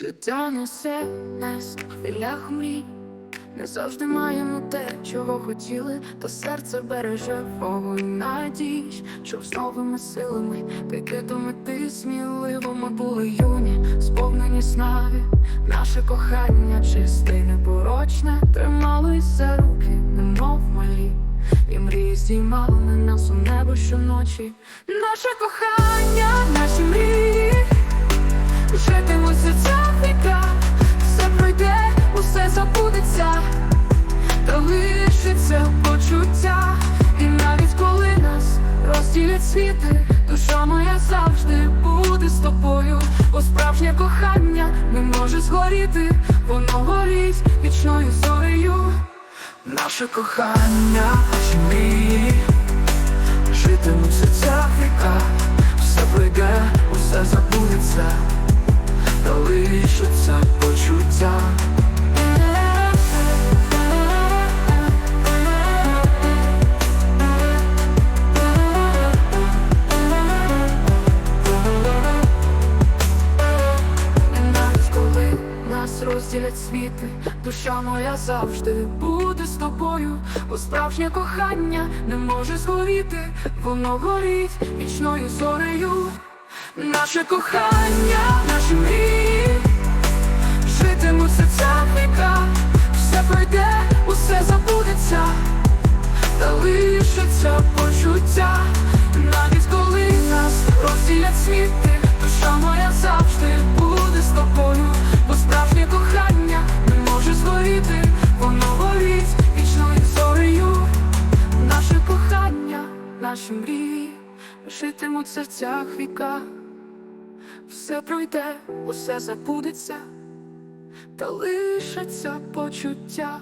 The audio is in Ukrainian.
Життя несе нас хвилях мрій, не завжди маємо те, чого хотіли, та серце береже вогонь надій, щоб з новими силами піти до мети сміливо ми були юні, сповнені снаги, наше кохання чисте непорочне, тримались за руки, немов малі, і мрії здіймали на нас у небо щоночі. Наше кохання, наші мрії. Світи, душа моя завжди буде з тобою, бо справжнє кохання не може згоріти, воно горить вічною зорею. Наше кохання, наші мрії, житимуть в серцях віка, все пройде, усе забудеться. Та лишиться нас розділять світи, душа моя завжди буде з тобою, бо справжнє кохання не може згоріти, воно горить вічною зорею. Наше кохання, наші мрії, житимуть в серцях віка, все пройде, усе забудеться, та лишиться почуття, наші мрії, житимуть в серцях віка. Все пройде, усе забудеться, та лишаться почуття.